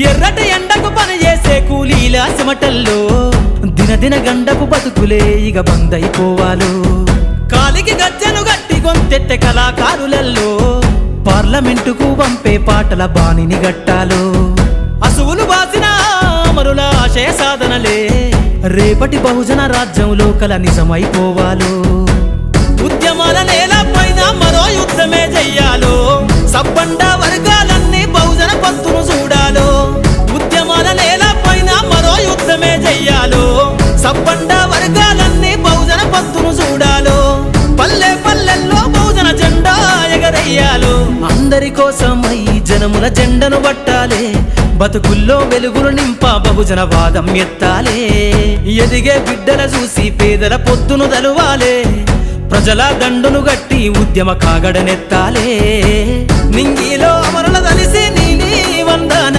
ఎర్రటి ఎండకు పని చేసే కూలీల సిమటల్లో దినదిన గండకు బతుకులే ఇక అయిపోవాలో కాలికి గజ్జను గట్టి గొంతెత్తె కళాకారులల్లో పార్లమెంటుకు పంపే పాటల బాణిని గట్టాలో. అసువులు బాసిన అమరుల ఆశయ సాధనలే రేపటి బహుజన రాజ్యంలో కల నిజమైపోవాలో. ఉద్యమాల నేల పైన మరో యుద్ధమే చెయ్యాలో సబ్బండ తప్పండా వర్గాలన్నీ బహుజన పంతును చూడాలో. పల్లె పల్లెల్లో బహుజన జెండా ఎగరయ్యాలో అందరి కోసమై జనముల జెండను పట్టాలే బతుకుల్లో వెలుగులు నింప బహుజన వాదం ఎత్తాలే. ఎదిగే బిడ్డల చూసి పేదల పొత్తును తలువాలే. ప్రజల దండును గట్టి ఉద్యమ కాగడనెత్తాలే.